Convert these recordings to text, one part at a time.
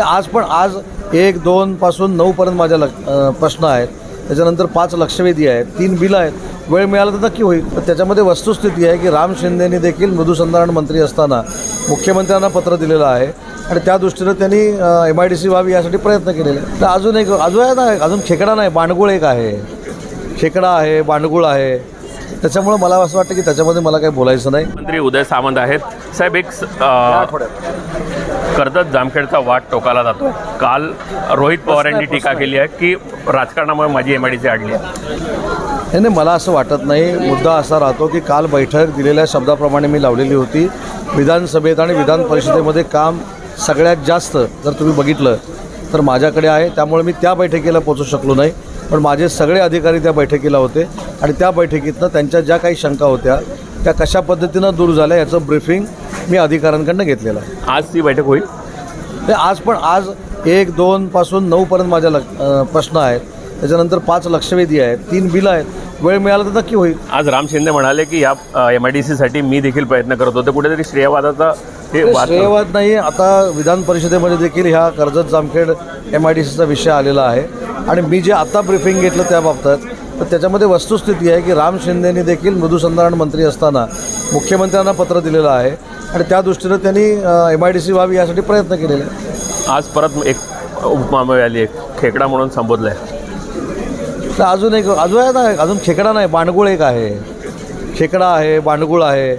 आज पण आज एक दोनपासून नऊपर्यंत माझ्या लक अ, प्रश्न आहेत. त्याच्यानंतर पाच लक्षवेधी आहेत तीन बिलं आहेत. वेळ मिळाला तर नक्की होईल. पण त्याच्यामध्ये वस्तुस्थिती आहे की राम शिंदेनी देखील मृदूसंधारण मंत्री असताना मुख्यमंत्र्यांना पत्र दिलेलं आहे. आणि त्या दृष्टीनं त्यांनी एम आय डी सी व्हावी यासाठी प्रयत्न केलेले आहेत. तर अजून एक अजून आहे ना अजून खेकडा नाही बांडगुळ एक आहे. खेकडा आहे बांडगुळ आहे. त्याच्यामुळं मला असं वाटतं की त्याच्यामध्ये मला काही बोलायचं नाही. मंत्री उदय सामंत आहेत. साहेब एक कर्जत जामखेडचा वाट टोकाला जातो. काल रोहित पवार यांनी टीका केली आहे. की राजकारणामुळे माझी एम आय डी सी अडली आहे. नाही नाही मला असं वाटत नाही. मुद्दा असा राहतो की काल बैठक दिलेल्या शब्दाप्रमाणे मी लावलेली होती. विधानसभेत आणि विधान परिषदेमध्ये काम सगळ्यात जास्त जर तुम्ही बघितलं तर माझ्याकडे आहे. त्यामुळे मी त्या बैठकीला पोचू शकलो नाही. पण माझे सगळे अधिकारी त्या बैठकीला होते. आणि त्या बैठकीतनं त्यांच्या ज्या काही शंका होत्या त्या कशा पद्धतीनं दूर झाल्या याचं ब्रीफिंग मी अधिकाऱ्यांकडनं घेतलेलं. आहे आज ती बैठक होईल? ते आज पण आज एक दोनपासून नऊपर्यंत माझ्या लक अ, प्रश्न आहेत. त्याच्यानंतर पाच लक्षवेधी आहेत तीन बिलं आहेत. वेळ मिळाला तर नक्की होईल. आज राम शिंदे म्हणाले की या एम आय डी सीसाठी मी देखील प्रयत्न करत होते. कुठेतरी श्रेयवादाचा हे वाद श्रेयवाद नाही. आता विधान परिषदेमध्ये देखील ह्या Karjat Jamkhed M I D सीचा विषय आलेला आहे. आणि मी जे आता ब्रिफिंग घेतलं त्या बाबतीत तर त्याच्यामध्ये वस्तुस्थिती आहे की राम शिंदेनी देखील मृदूसंधारण मंत्री असताना मुख्यमंत्र्यांना पत्र दिलेलं आहे. आणि त्या दृष्टीनं त्यांनी एम आय डी सी व्हावी यासाठी प्रयत्न केलेले आहेत. आज परत एक उपमा मिळाली एक खेकडा म्हणून संबोधलं आहे तर अजून एक अजून आहे ना अजून खेकडा नाही बांडगुळ एक आहे. खेकडा आहे बांडगुळ आहे.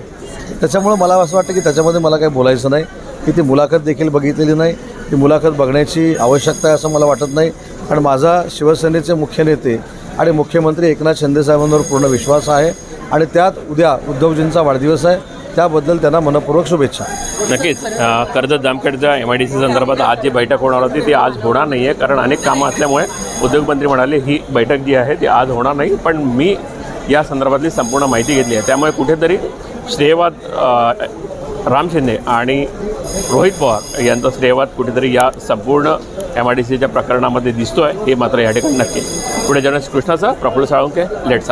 त्याच्यामुळं मला असं वाटतं की त्याच्यामध्ये मला काही बोलायचं नाही. की ती मुलाखत देखील बघितलेली नाही. ती मुलाखत बघण्याची आवश्यकता आहे असं मला वाटत नाही. आणि माझा शिवसेनेचे मुख्य नेते आणि मुख्यमंत्री एकनाथ शिंदेसाहेबांवर पूर्ण विश्वास आहे. आणि त्यात उद्या उद्धवजींचा वाढदिवस आहे. त्याबद्दल त्यांना मनपूर्वक शुभेच्छा. नक्कीच. कर्ज कर्जत जामखेडच्या एम आय डी सी संदर्भात आज जी बैठक होणार होती ती आज होणार नाही आहे कारण अनेक कामं असल्यामुळे उद्योगमंत्री म्हणाले ही बैठक जी आहे ती आज होणार नाही. पण मी या संदर्भातली संपूर्ण माहिती घेतली आहे. त्यामुळे कुठेतरी श्रेयवाद राम शिंदे आणि रोहित पवार यांचा श्रेयवाद कुठेतरी या संपूर्ण एम आय डी सीच्या प्रकरणामध्ये दिसतो आहे हे मात्र या ठिकाणी नक्की. पुढे जर्नलिस्ट कृष्णाचा प्रफुल्ल साळुंके लेट्स